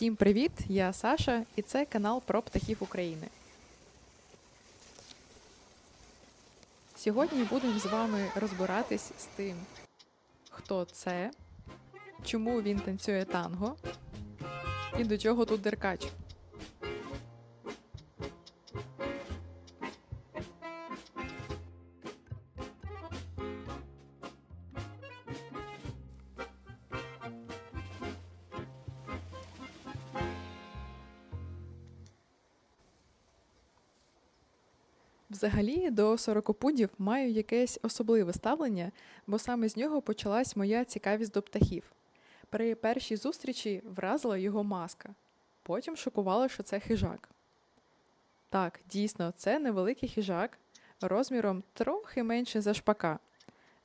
Всім привіт! Я Саша, і це канал про птахів України. Сьогодні будемо з вами розбиратись з тим, хто це, чому він танцює танго і до чого тут деркач. Взагалі до сорокопудів маю якесь особливе ставлення, бо саме з нього почалась моя цікавість до птахів. При першій зустрічі вразила його маска, потім шокувала, що це хижак. Так, дійсно, це невеликий хижак розміром трохи менше за шпака.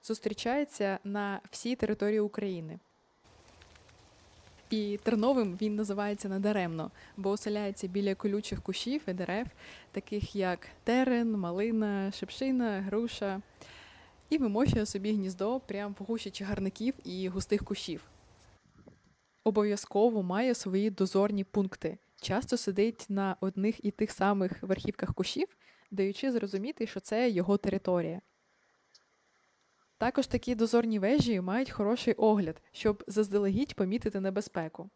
Зустрічається на всій території України. І терновим він називається надаремно, бо оселяється біля колючих кущів і дерев, таких як терен, малина, шипшина, груша, і вимощує собі гніздо прямо в гущі чагарників і густих кущів. Обов'язково має свої дозорні пункти. Часто сидить на одних і тих самих верхівках кущів, даючи зрозуміти, що це його територія. Також такі дозорні вежі мають хороший огляд, щоб заздалегідь помітити небезпеку.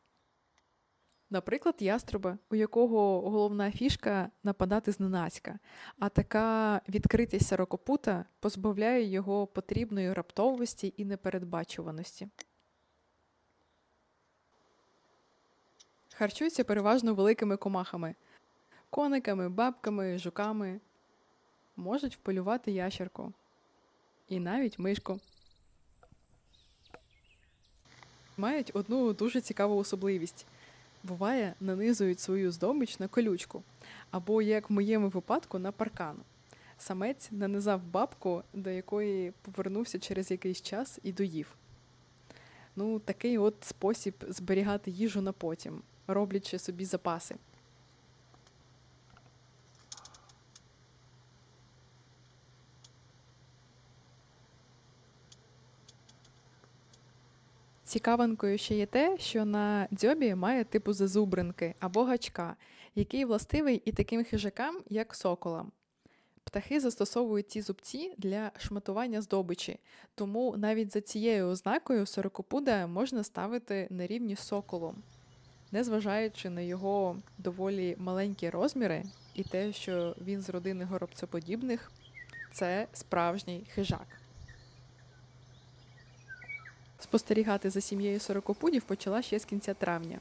Наприклад, яструба, у якого головна фішка нападати зненацька, а така відкритість сорокопута позбавляє його потрібної раптовості і непередбачуваності. Харчується переважно великими комахами кониками, бабками, жуками. Можуть вполювати ящерку і навіть мишку. Мають одну дуже цікаву особливість. Буває, нанизують свою здобич на колючку, або, як в моєму випадку, на паркан. Самець нанизав бабку, до якої повернувся через якийсь час і доїв. Ну, такий от спосіб зберігати їжу на потім, роблячи собі запаси. Цікавинкою ще є те, що на дзьобі має типу зазубринки або гачка, який властивий і таким хижакам, як соколам. Птахи застосовують ці зубці для шматування здобичі, тому навіть за цією ознакою сорокопуда можна ставити на рівні з соколом. Незважаючи на його доволі маленькі розміри і те, що він з родини горобцеподібних, це справжній хижак. Спостерігати за сім'єю сорокопудів почала ще з кінця травня,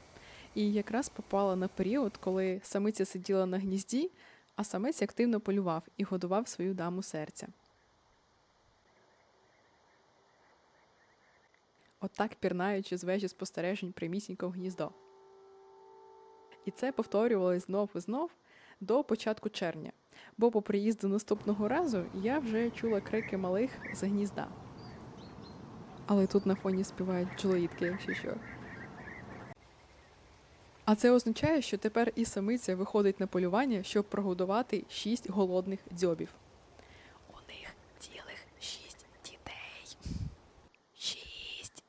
і якраз попала на період, коли самиця сиділа на гнізді, а самець активно полював і годував свою даму серця. Отак пірнаючи з вежі спостережень прямісінько в гніздо. І це повторювалось знов і знов до початку червня, бо по приїзду наступного разу я вже чула крики малих з гнізда. Але тут на фоні співають бджолоїдки, якщо що. А це означає, що тепер і самиця виходить на полювання, щоб прогодувати шість голодних дзьобів. У них цілих шість дітей. Шість.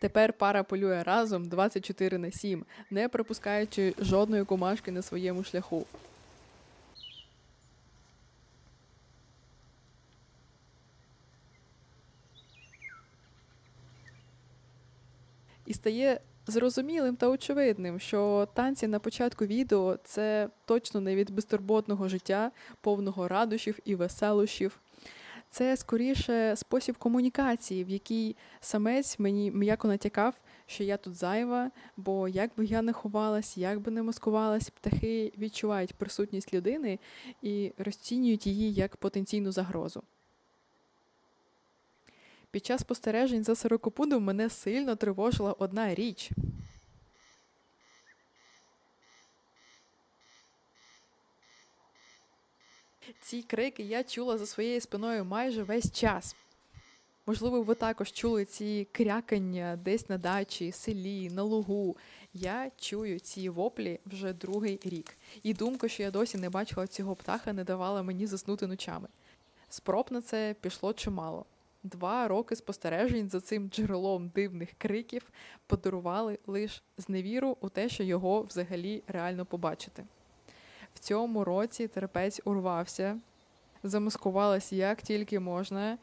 Тепер пара полює разом 24 на 7, не пропускаючи жодної комашки на своєму шляху. І стає зрозумілим та очевидним, що танці на початку відео це точно не від безтурботного життя, повного радощів і веселощів. Це скоріше спосіб комунікації, в якій самець мені м'яко натякав, що я тут зайва, бо як би я не ховалась, як би не маскувалась, птахи відчувають присутність людини і розцінюють її як потенційну загрозу. Під час спостережень за сорокопудом мене сильно тривожила одна річ. Ці крики я чула за своєю спиною майже весь час. Можливо, ви також чули ці крякання десь на дачі, селі, на лугу. Я чую ці воплі вже другий рік. І думка, що я досі не бачила цього птаха, не давала мені заснути ночами. Спроб на це пішло чимало Два роки спостережень за цим джерелом дивних криків подарували лише зневіру у те, що його взагалі реально побачити. В цьому році терпець урвався, замаскувалась як тільки можна,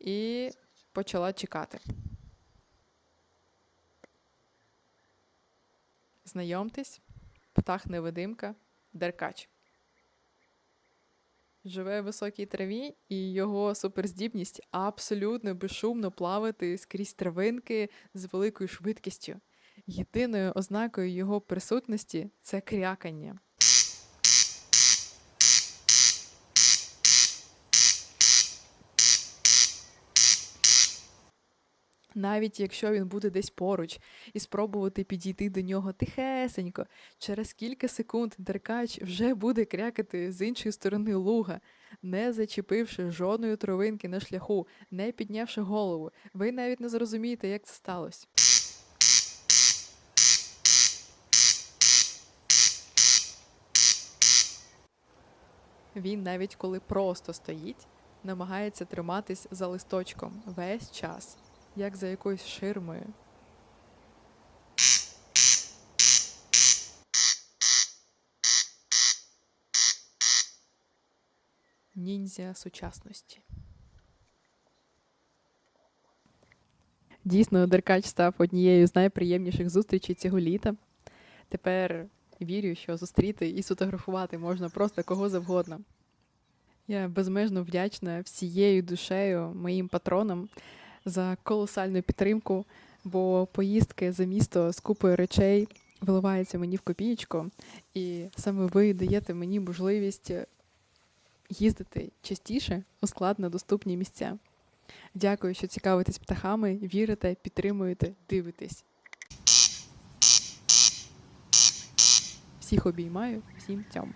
і почала чекати. Знайомтесь, птах невидимка, деркач. Живе в високій траві, і його суперздібність абсолютно безшумно плавати скрізь травинки з великою швидкістю. Єдиною ознакою його присутності це крякання. Навіть якщо він буде десь поруч і спробувати підійти до нього тихесенько, через кілька секунд деркач вже буде крякати з іншої сторони луга, не зачепивши жодної травинки на шляху, не піднявши голову. Ви навіть не зрозумієте, як це сталося. Він навіть коли просто стоїть, намагається триматись за листочком весь час, як за якоюсь ширмою. Ніндзя сучасності. Дійсно, Деркач став однією з найприємніших зустрічей цього літа. Тепер вірю, що зустріти і сфотографувати можна просто кого завгодно. Я безмежно вдячна всією душею моїм патронам за колосальну підтримку, бо поїздки за місто з купою речей виливаються мені в копієчку, і саме ви даєте мені можливість їздити частіше у складно доступні місця. Дякую, що цікавитесь птахами, вірите, підтримуєте, дивитесь. Всіх обіймаю, всім цьому.